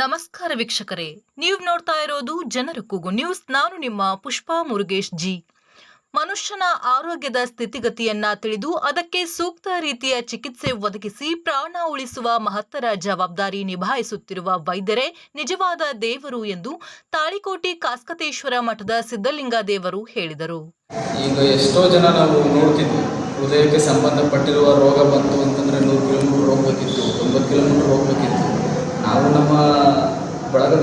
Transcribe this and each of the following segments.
ನಮಸ್ಕಾರ ವೀಕ್ಷಕರೇ, ನೀವು ನೋಡ್ತಾ ಇರೋದು ಜನರ ಕೂಗು ನ್ಯೂಸ್. ನಾನು ನಿಮ್ಮ ಪುಷ್ಪಾ ಮುರುಗೇಶ್ ಜಿ. ಮನುಷ್ಯನ ಆರೋಗ್ಯದ ಸ್ಥಿತಿಗತಿಯನ್ನ ತಿಳಿದು ಅದಕ್ಕೆ ಸೂಕ್ತ ರೀತಿಯ ಚಿಕಿತ್ಸೆ ಒದಗಿಸಿ ಪ್ರಾಣ ಉಳಿಸುವ ಮಹತ್ತರ ಜವಾಬ್ದಾರಿ ನಿಭಾಯಿಸುತ್ತಿರುವ ವೈದ್ಯರೇ ನಿಜವಾದ ದೇವರು ಎಂದು ತಾಳಿಕೋಟಿ ಕಾಸ್ಕತೇಶ್ವರ ಮಠದ ಸಿದ್ಧಲಿಂಗ ದೇವರು ಹೇಳಿದರು. ಈಗ ಎಷ್ಟೋ ಜನ ನಾವು ನೋಡ್ತಿದ್ವಿ, ಹೃದಯಕ್ಕೆ ಸಂಬಂಧಪಟ್ಟಿರುವ ರೋಗ ಬಂತು ಅಂತಂದ್ರೆ ನೂರು ಕಿಲೋಮೀಟರ್ ಹೋಗ್ಬೇಕಿತ್ತು ಒಂಬತ್ತು ಕಿಲೋಮೀಟರ್ ಹೋಗ್ಬೇಕಿತ್ತು.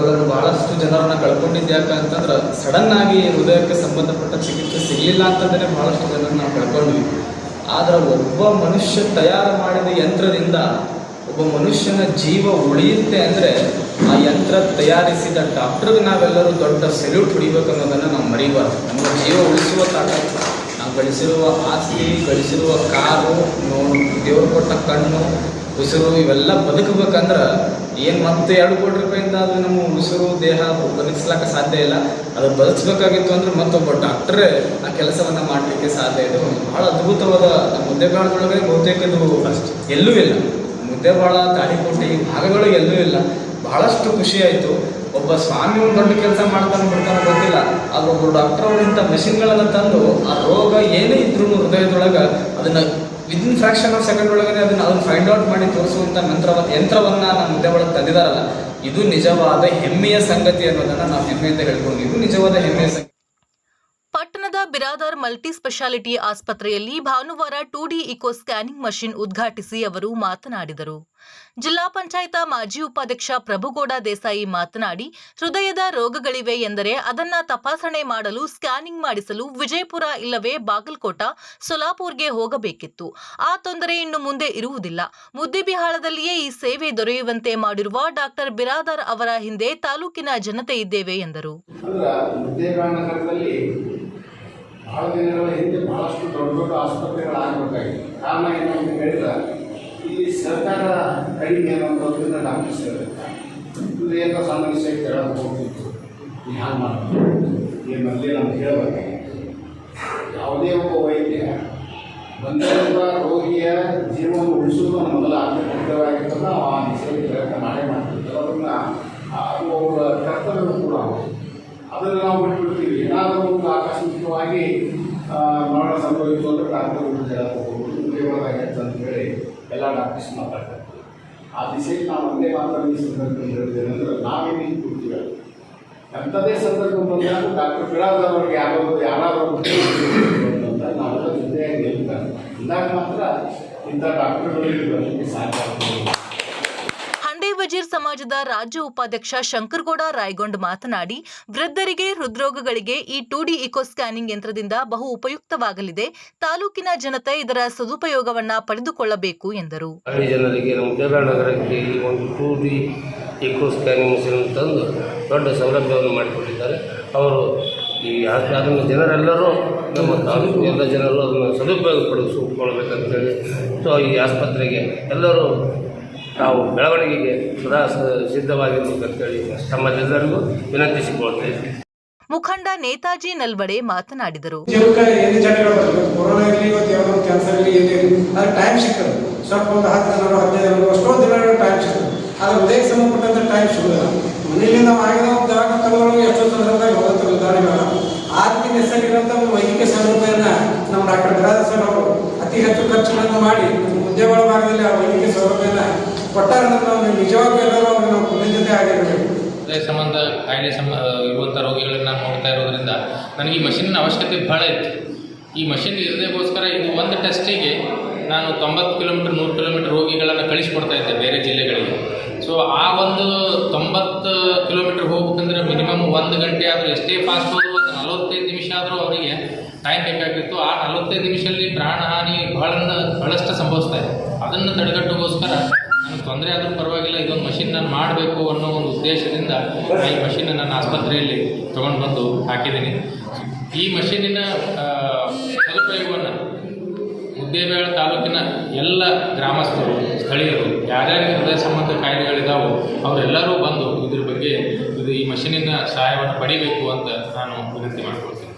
ಬಳಗದೊಳಗೆ ಬಹಳಷ್ಟು ಜನರನ್ನ ಕಳ್ಕೊಂಡಿದ್ದು ಅಂತಂದ್ರೆ ಸಡನ್ ಆಗಿ ಹೃದಯಕ್ಕೆ ಸಂಬಂಧಪಟ್ಟ ಚಿಕಿತ್ಸೆ ಸಿಗಲಿಲ್ಲ ಅಂತಂದ್ರೆ ಬಹಳಷ್ಟು ಜನರನ್ನ ನಾವು ಕಳ್ಕೊಂಡ್ವಿ. ಆದ್ರೆ ಒಬ್ಬ ಮನುಷ್ಯ ತಯಾರು ಮಾಡಿದ ಯಂತ್ರದಿಂದ ಒಬ್ಬ ಮನುಷ್ಯನ ಜೀವ ಉಳಿಯುತ್ತೆ ಅಂದ್ರೆ ಆ ಯಂತ್ರ ತಯಾರಿಸಿದ ಡಾಕ್ಟರ್ಗೆ ನಾವೆಲ್ಲರೂ ದೊಡ್ಡ ಸೆಲ್ಯೂಟ್ ಹೊಡಿಬೇಕು ಅನ್ನೋದನ್ನ ನಾವು ಮರಿಬಾರ್ದು. ನಮ್ಮ ಜೀವ ಉಳಿಸುವ ತಾಕತ್ತು ನಾವು ಗಳಿಸಿರುವ ಆಸ್ತಿ, ಗಳಿಸಿರುವ ಕಾರು ನೋಡು ದೇವರು ಕೊಟ್ಟ ಕಣ್ಣು, ಉಸಿರು ಇವೆಲ್ಲ ಬದುಕಬೇಕಂದ್ರೆ ಏನು ಮತ್ತೆ ಎರಡು ಕೋಟಿ ರೂಪಾಯಿಂದ ಅದು ನಮ್ಮ ಉಸಿರು ದೇಹ ಬದುಕಿಸ್ಲಿಕ್ಕೆ ಸಾಧ್ಯ ಇಲ್ಲ. ಅದು ಬದಲಿಸ್ಬೇಕಾಗಿತ್ತು ಅಂದ್ರೆ ಮತ್ತೊಬ್ಬ ಡಾಕ್ಟ್ರೇ ಆ ಕೆಲಸವನ್ನು ಮಾಡಲಿಕ್ಕೆ ಸಾಧ್ಯ ಇದೆ. ಬಹಳ ಭಾಳ ಅದ್ಭುತವಾದ ಮುದ್ದೆ ಮುದ್ದೆಗಾಳದೊಳಗೆ ಬಹುತೇಕ ಇದು ಎಲ್ಲೂ ಇಲ್ಲ. ಮುದ್ದೆಬಾಳ ತಾಳಿಕೋಟೆ ಈ ಭಾಗಗಳು ಎಲ್ಲೂ ಇಲ್ಲ. ಬಹಳಷ್ಟು ಖುಷಿ ಆಯ್ತು. ಒಬ್ಬ ಸ್ವಾಮಿ ಒಂದು ದೊಡ್ಡ ಕೆಲಸ ಮಾಡ್ತಾನೆ ಬಿಡ್ತಾನೆ ಗೊತ್ತಿಲ್ಲ. ಆದ್ರೆ ಒಬ್ಬ ಡಾಕ್ಟರ್ ಅವರು ಇಂಥ ಮೆಷಿನ್ಗಳನ್ನು ತಂದು ಆ ರೋಗ ಏನೇ ಇದ್ರೂ ಹೃದಯದೊಳಗೆ ಅದನ್ನ ವಿದಿನ್ ಫ್ರಾಕ್ಷನ್ ಆಫ್ ಸೆಕೆಂಡ್ ಒಳಗಡೆ ಅದನ್ನು ಅದನ್ನ ಫೈಂಡ್ ಔಟ್ ಮಾಡಿ ತೋರಿಸುವಂಥ ಮಂತ್ರವ ಯಂತ್ರವನ್ನ ನಮ್ಮ ಮುದ್ದೆ ಒಳಗೆ ತಂದಿದಾರಲ್ಲ, ಇದು ನಿಜವಾದ ಹೆಮ್ಮೆಯ ಸಂಗತಿ ಅನ್ನೋದನ್ನ ನಾವು ಹೆಮ್ಮೆಯಿಂದ ಹೇಳ್ಕೊಂಡು ಇದು ನಿಜವಾದ ಹೆಮ್ಮೆಯ ಸಂಗತಿ. ಬಿರಾದಾರ್ ಮಲ್ಟಿ ಸ್ಪೆಷಾಲಿಟಿ ಆಸ್ಪತ್ರೆಯಲ್ಲಿ ಭಾನುವಾರ two D echo scanning machine ಉದ್ಘಾಟಿಸಿ ಅವರು ಮಾತನಾಡಿದರು. ಜಿಲ್ಲಾ ಪಂಚಾಯತ ಮಾಜಿ ಉಪಾಧ್ಯಕ್ಷ ಪ್ರಭುಗೌಡ ದೇಸಾಯಿ ಮಾತನಾಡಿ, ಹೃದಯದ ರೋಗಗಳಿವೆ ಎಂದರೆ ಅದನ್ನ ತಪಾಸಣೆ ಮಾಡಲು, ಸ್ಕ್ಯಾನಿಂಗ್ ಮಾಡಿಸಲು ವಿಜಯಪುರ ಇಲ್ಲವೇ ಬಾಗಲಕೋಟ, ಸೊಲಾಪುರ್ಗೆ ಹೋಗಬೇಕಿತ್ತು. ಆ ತೊಂದರೆ ಇನ್ನು ಮುಂದೆ ಇರುವುದಿಲ್ಲ. ಮುದ್ದೆಬಿಹಾಳದಲ್ಲಿಯೇ ಈ ಸೇವೆ ದೊರೆಯುವಂತೆ ಮಾಡಿರುವ ಡಾಕ್ಟರ್ ಬಿರಾದರ್ ಅವರ ಹಿಂದೆ ತಾಲೂಕಿನ ಜನತೆ ಇದ್ದೇವೆ ಎಂದರು. ಬಹಳ ದಿನಗಳ ಹಿಂದೆ ಬಹಳಷ್ಟು ದೊಡ್ಡ ದೊಡ್ಡ ಆಸ್ಪತ್ರೆಗಳಾಗಬೇಕಾಗಿತ್ತು ಕಾರಣ ಏನು ಅಂತ ಹೇಳಿದ್ರೆ, ಇಲ್ಲಿ ಸರ್ಕಾರ ಕಡಿಮೆ ಅನ್ನೋದ್ರಿಂದ ಡಾಕ್ಟರ್ಸ್ ಇರುತ್ತೆ ಇದು ಏನೋ ಸಣ್ಣ ವಿಷಯ ಕೇಳಕ್ಕೆ ಹೋಗ್ತಿತ್ತು. ನೀವು ಹ್ಯಾಂಗೆ ಮಾಡಬೇಕು. ಈ ಮೊದಲೇ ನಾನು ಕೇಳಬೇಕಾಗಿತ್ತು ಯಾವುದೇ ಒಬ್ಬ ವೈದ್ಯ ಬಂದಿರುವ ರೋಗಿಯ ಜೀವವನ್ನು ಉಳಿಸೋದು ನಮ್ಮ ಮೊದಲ ಆದ್ಯತೆ ನಾವು ಆ ದಿಶೆಯಲ್ಲಿ ಪ್ರಯತ್ನ ಮಾಡೇ ಮಾಡ್ತಿರ್ತೀವಿ ಅದನ್ನು ಅದು ಅವರ ಕರ್ತವ್ಯ ಕೂಡ. ಅದನ್ನು ನಾವು ಬಿಟ್ಬಿಡ್ತೀವಿ. ಏನಾದರೂ ಒಂದು ಆಕಸ್ಮಿಕವಾಗಿ ಆ, ಮರಣ ಸಂಭವಿತು ಅಂದರೆ ಡಾಕ್ಟರ್ ಮುಗಿಯೊಳಗಾಗೈತೆ ಅಂತ ಹೇಳಿ ಎಲ್ಲ ಡಾಕ್ಟರ್ಸ್ ಮಾತಾಡ್ತಾರೆ. ಆ ದಿಸೆಯಲ್ಲಿ ನಾವು ಒಂದೇ ಮಾತ್ರ ಈ ಸಂದರ್ಭದಲ್ಲಿ ನಾವೇ ಅಂದರೆ ನಾವೇನು ಇಲ್ಲಿ ಕೂಡ್ತೀವಿ ಎಂಥದೇ ಸಂದರ್ಭ ಬಂದಾಗ ಡಾಕ್ಟರ್ ಬಿಡಾದವ್ರಿಗೆ ಯಾರಾದರೂ ಯಾರಾದರೂ ಅಂತ ನಾವೆಲ್ಲ ಜೊತೆಯಾಗಿ ಹೇಳ್ತಾರೆ ಅಂದಾಗ ಮಾತ್ರ ಇಂಥ ಡಾಕ್ಟರ್ಗಳಿಗೆ ಬರಲಿಕ್ಕೆ ವಜೀರ್ ಸಮಾಜದ ರಾಜ್ಯ ಉಪಾಧ್ಯಕ್ಷ ಶಂಕರ್ಗೌಡ ರಾಯ್ಗೊಂಡ್ ಮಾತನಾಡಿ, ವೃದ್ಧರಿಗೆ ಹೃದ್ರೋಗಗಳಿಗೆ ಈ ಟೂ ಡಿ ಇಕೋ ಸ್ಕ್ಯಾನಿಂಗ್ ಯಂತ್ರದಿಂದ ಬಹು ಉಪಯುಕ್ತವಾಗಲಿದೆ. ತಾಲೂಕಿನ ಜನತೆ ಇದರ ಸದುಪಯೋಗವನ್ನ ಪಡೆದುಕೊಳ್ಳಬೇಕು ಎಂದರು. ಜನರಿಗೆ ನಮ್ಮ ದೇವರಾಳ ನಗರಕ್ಕೆ ಈ ಒಂದು two D echo scanning machine ತಂದು ದೊಡ್ಡ ಸೌಲಭ್ಯವನ್ನು ಮಾಡಿಕೊಟ್ಟಿದ್ದಾರೆ. ಅವರು ಈ ಅದನ್ನು ಜನರೆಲ್ಲರೂ ನಮ್ಮ ತಾಲೂಕು ಎಲ್ಲ ಜನರು ಅದನ್ನು ಸದುಪಯೋಗಪಡಿಸಿಕೊಳ್ಬೇಕಂತೇಳಿ ಸೊ ಈ ಆಸ್ಪತ್ರೆಗೆ ಎಲ್ಲರೂ ತಾವು ಬೆಳವಣಿಗೆಗೆ ಸದಾ ಸಿದ್ಧವಾಗಿರ್ಬೇಕಂತೇಳಿ ತಮ್ಮಲ್ಲೆಲ್ಲರಿಗೂ ವಿನಂತಿಸಿಕೊಳ್ತೇವೆ ಮುಖಂಡ ನೇತಾಜಿ ನಲ್ಬಡೆ ಮಾತನಾಡಿದರು. ಕೊರೋನಾ ಇರಲಿ ಇವತ್ತು ಯಾವುದೋ ಒಂದು ಕ್ಯಾನ್ಸರ್ ಇರಲಿ ಏನೇ ಇರಲಿ ಟೈಮ್ ಸಿಕ್ಕದು ಸ್ವಲ್ಪ ಒಂದು ಹತ್ತು ದಿನ ಹದಿನೈದು ದಿನಗಳು ಟೈಮ್ ಸಿಕ್ಕದು ಆದರೆ ಉದಯಕ್ಕೆ ಸಂಬಂಧಪಟ್ಟಂತ ಟೈಮ್ ಸಿಗೋದಿಲ್ಲ ಮನೆಯಲ್ಲಿ ನಾವು ಆಗಿದ ಒಂದು ದವಾಖಾನೆ ತಗೊಳ್ಳೋರು ಎಷ್ಟೋ ಸಂದರ್ಭದಾಗ ಹೋಗುತ್ತೆ ಉದಾಹರಣೆಗಳ ಆರ್ಮಿ ನೆಸರಿರಂಥ ಒಂದು ವೈದ್ಯಕೀಯ ಸೌಲಭ್ಯವನ್ನು ನಮ್ಮ ಡಾಕ್ಟರ್ ಬಿರಾದರ್ ಸರ್ ಅವರು ಅತಿ ಹೆಚ್ಚು ಖರ್ಚುಗಳನ್ನು ಮಾಡಿ ಉದ್ಯೋಗ ಭಾಗದಲ್ಲಿ ಆ ವೈದ್ಯಕೀಯ ಸೌಲಭ್ಯನ ನಿಜವಾಗ್ಲೂ ಹೃದಯ ಸಂಬಂಧ, ಕಾಯಿಲೆ ಸಂಬ ಇರುವಂಥ ರೋಗಿಗಳನ್ನ ನಾನು ನೋಡ್ತಾ ಇರೋದ್ರಿಂದ ನನಗೆ ಈ ಮಷಿನ್ನ ಅವಶ್ಯಕತೆ ಭಾಳ ಇತ್ತು. ಈ ಮಷಿನ್ ಇರದೇಗೋಸ್ಕರ ಇದು ಒಂದು ಟೆಸ್ಟಿಗೆ ನಾನು ತೊಂಬತ್ತು ಕಿಲೋಮೀಟ್ರ್, ನೂರು ಕಿಲೋಮೀಟ್ರ್ ರೋಗಿಗಳನ್ನು ಕಳಿಸ್ಕೊಡ್ತಾ ಇದ್ದೆ ಬೇರೆ ಜಿಲ್ಲೆಗಳಿಗೆ. ಸೊ ಆ ಒಂದು ತೊಂಬತ್ತು ಕಿಲೋಮೀಟ್ರ್ ಹೋಗ್ಬೇಕಂದ್ರೆ ಮಿನಿಮಮ್ ಒಂದು ಗಂಟೆ ಆದರೂ, ಎಷ್ಟೇ ಫಾಸ್ಟ್ ಹೋದ್ರು ಒಂದು ನಲವತ್ತೈದು ನಿಮಿಷ ಆದರೂ ಅವರಿಗೆ ಟೈಮ್ ಬೇಕಾಗಿತ್ತು. ಆ ನಲವತ್ತೈದು ನಿಮಿಷದಲ್ಲಿ ಪ್ರಾಣಹಾನಿ ಬಹಳ ಬಹಳಷ್ಟು ಸಂಭವಿಸ್ತಾ ಇದೆ. ಅದನ್ನು ತಡೆಗಟ್ಟೋಗೋಸ್ಕರ ತೊಂದರೆ ಆದರೂ ಪರವಾಗಿಲ್ಲ, ಇದೊಂದು ಮಷಿನ್ ನಾನು ಮಾಡಬೇಕು ಅನ್ನೋ ಒಂದು ಉದ್ದೇಶದಿಂದ ನಾನು ಈ ಮಷಿನ್ ನನ್ನ ಆಸ್ಪತ್ರೆಯಲ್ಲಿ ತೊಗೊಂಡು ಬಂದು ಹಾಕಿದ್ದೀನಿ. ಈ ಮಷೀನಿನ ಸದುಪಯೋಗವನ್ನು ಮುದ್ದೇಬೇಳ ತಾಲೂಕಿನ ಎಲ್ಲ ಗ್ರಾಮಸ್ಥರು, ಸ್ಥಳೀಯರು ಯಾರ್ಯಾರು ಹೃದಯ ಸಂಬಂಧ ಕಾಯಿಲೆಗಳಿದಾವೋ ಅವರೆಲ್ಲರೂ ಬಂದು ಇದ್ರ ಬಗ್ಗೆ ಇದು ಈ ಮಷೀನಿನ ಸಹಾಯವನ್ನು ಪಡಿಬೇಕು ಅಂತ ನಾನು ವಿನಂತಿ ಮಾಡ್ಕೊಳ್ತೀನಿ.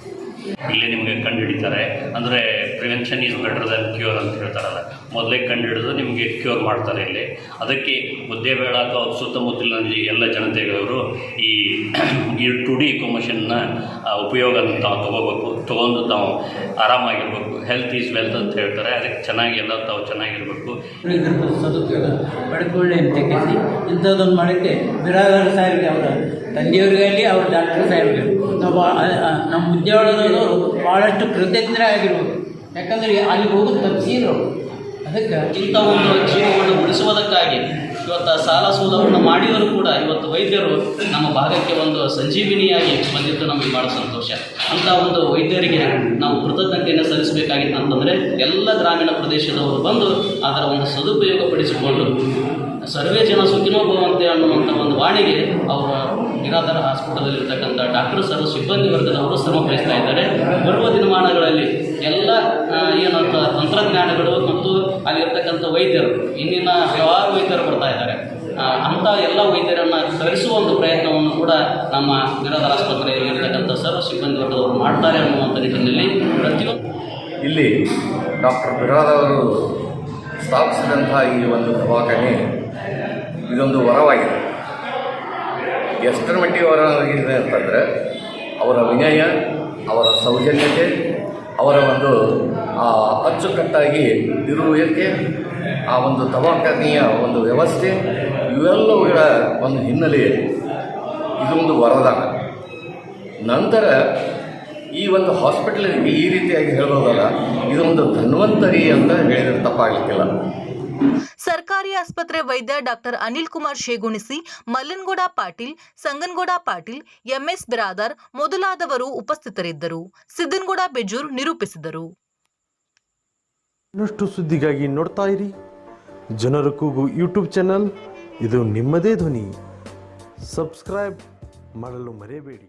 ಇಲ್ಲೇ ನಿಮಗೆ ಕಂಡು ಹಿಡಿತಾರೆ ಅಂದರೆ prevention is better than cure ಅಂತ ಹೇಳ್ತಾರಲ್ಲ. ಮೊದಲೇ ಕಂಡು ಹಿಡಿದು ನಿಮಗೆ ಕ್ಯೂರ್ ಮಾಡ್ತಾರೆ ಇಲ್ಲಿ. ಅದಕ್ಕೆ ಮುದ್ದೇಬೇಳ ಅಥವಾ ಸುತ್ತಮುತ್ತಲಿನ ಎಲ್ಲ ಜನತೆಗಳವರು ಈ ಈ ಟು ಡಿ ಇಕೋಮೋಷನ್ನ ಉಪಯೋಗ ತಾವು ತೊಗೋಬೇಕು, ತೊಗೊಂಡು ತಾವು ಆರಾಮಾಗಿರ್ಬೇಕು. ಹೆಲ್ತ್ ಈಸ್ ವೆಲ್ತ್ ಅಂತ ಹೇಳ್ತಾರೆ. ಅದಕ್ಕೆ ಚೆನ್ನಾಗಿ ಎಲ್ಲ ತಾವು ಚೆನ್ನಾಗಿರ್ಬೇಕು. ಸದುಪಯೋಗ ಪಡ್ಕೊಳ್ಳಿ ಅಂತ ಕೇಳಿ ಇಂಥದ್ದೊಂದು ಮಾಡೋಕ್ಕೆ ಬಿರಾದಾರ ಸಾಹೇಬ್ಗೆ ಅವರ, ತಂದೆಯವ್ರಿಗಾಗಲಿ ಅವ್ರ ಡಾಕ್ಟರ್ ಸಾಹೇಬ್ಗೆ. ನಾವು ನಮ್ಮ ಉದ್ಯೋಗದವರು ಭಾಳಷ್ಟು ಕೃತಜ್ಞರಾಗಿರ್ಬೇಕು ಯಾಕಂದರೆ ಅಲ್ಲಿ ಹೋಗೋದು ತಪ್ಪಿಸಿದ್ರು ಅದಕ್ಕೆ ಇಂಥ ಒಂದು ಜೀವವನ್ನು ಉಳಿಸುವುದಕ್ಕಾಗಿ ಇವತ್ತು ಸಾಲ ಸೂಲವನ್ನು ಮಾಡಿದರೂ ಕೂಡ ಇವತ್ತು ವೈದ್ಯರು ನಮ್ಮ ಭಾಗಕ್ಕೆ ಒಂದು ಸಂಜೀವಿನಿಯಾಗಿ ಬಂದಿದ್ದು ನಮಗೆ ಭಾಳ ಸಂತೋಷ. ಅಂತ ಒಂದು ವೈದ್ಯರಿಗೆ ನಾವು ಕೃತಜ್ಞತೆಯನ್ನು ಸಲ್ಲಿಸಬೇಕಾಗಿತ್ತು ಅಂತಂದರೆ ಎಲ್ಲ ಗ್ರಾಮೀಣ ಪ್ರದೇಶದವರು ಬಂದು ಅದರ ಒಂದು ಸದುಪಯೋಗ ಪಡಿಸಿಕೊಂಡು ಸರ್ವೇ ಜನ ಸುಖಿನೋ ಭವಂತೆ ಅನ್ನುವಂಥ ಒಂದು ವಾಣಿಗೆ ಅವರ ನಿರಾಧಾರ ಹಾಸ್ಪಿಟಲಲ್ಲಿರ್ತಕ್ಕಂಥ ಡಾಕ್ಟರ್ ಸರ್ ಸಿಬ್ಬಂದಿ ವರ್ಗದವರು ಶ್ರಮ ವಹಿಸ್ತಾ ಇದ್ದಾರೆ. ಬರುವ ದಿನಮಾನಗಳಲ್ಲಿ ಎಲ್ಲ ಏನು ತಂತ್ರಜ್ಞಾನಗಳು ಮತ್ತು ಅಲ್ಲಿರ್ತಕ್ಕಂಥ ವೈದ್ಯರು, ಇಂದಿನ ಹಲವಾರು ವೈದ್ಯರು ಬರ್ತಾ ಇದ್ದಾರೆ. ಅಂಥ ಎಲ್ಲ ವೈದ್ಯರನ್ನು ಕರೆಸುವ ಒಂದು ಪ್ರಯತ್ನವನ್ನು ಕೂಡ ನಮ್ಮ ನಿರಾಧಾರ ಆಸ್ಪತ್ರೆಯಲ್ಲಿ ಇರ್ತಕ್ಕಂಥ ಸರ್ವ ಸಿಬ್ಬಂದಿ ವರ್ಗದವರು ಮಾಡ್ತಾರೆ ಅನ್ನುವಂಥ ನಿಟ್ಟಿನಲ್ಲಿ ಪ್ರತಿಯೊಂದು ಇಲ್ಲಿ ಡಾಕ್ಟರ್ ಬಿರಾದವರು ಸ್ಥಾಪಿಸಿದಂಥ ಈ ಒಂದು ದವಾಖಾನೆ ಇದೊಂದು ವರವಾಗಿದೆ. ಎಷ್ಟರ ಮಟ್ಟಿಗೆ ವರವಾಗಿದೆ ಅಂತಂದರೆ, ಅವರ ವಿನಯ, ಅವರ ಸೌಜನ್ಯತೆ, ಅವರ ಒಂದು ಅಚ್ಚುಕಟ್ಟಾಗಿ ಇರುವುದಕ್ಕೆ ಆ ಒಂದು ದವಾಖಾನೆಯ ಒಂದು ವ್ಯವಸ್ಥೆ ಇವೆಲ್ಲವುಗಳ ಒಂದು ಹಿನ್ನೆಲೆಯಲ್ಲಿ ಇದೊಂದು ವರದಾನ. ನಂತರ ಈ ಒಂದು ಹಾಸ್ಪಿಟಲ್ಗೆ ಈ ರೀತಿಯಾಗಿ ಹೇಳೋದಲ್ಲ ಇದೊಂದು ಧನ್ವಂತರಿ ಅಂತ ಹೇಳಿದರೆ ತಪ್ಪಾಗಲಿಕ್ಕಿಲ್ಲ. ಸರ್ಕಾರಿ ಆಸ್ಪತ್ರೆ ವೈದ್ಯ doctor Anil Kumar Shegunasi, Mallangouda Patil, Sangangouda Patil, M S Biradar ಮೊದಲಾದವರು ಉಪಸ್ಥಿತರಿದ್ದರು. ಸಿದ್ದನ್ಗೌಡ ಬೆಜೂರ್ ನಿರೂಪಿಸಿದರು. ಇನ್ನಷ್ಟು ಸುದ್ದಿಗಾಗಿ ನೋಡ್ತಾ ಇರಿ. ಜನರ ಕೂಗು ಯೂಟ್ಯೂಬ್ ಚಾನಲ್. ಇದು ನಿಮ್ಮದೇ ಧ್ವನಿ. ಸಬ್ಸ್ಕ್ರೈಬ್ ಮಾಡಲು ಮರೆಯಬೇಡಿ.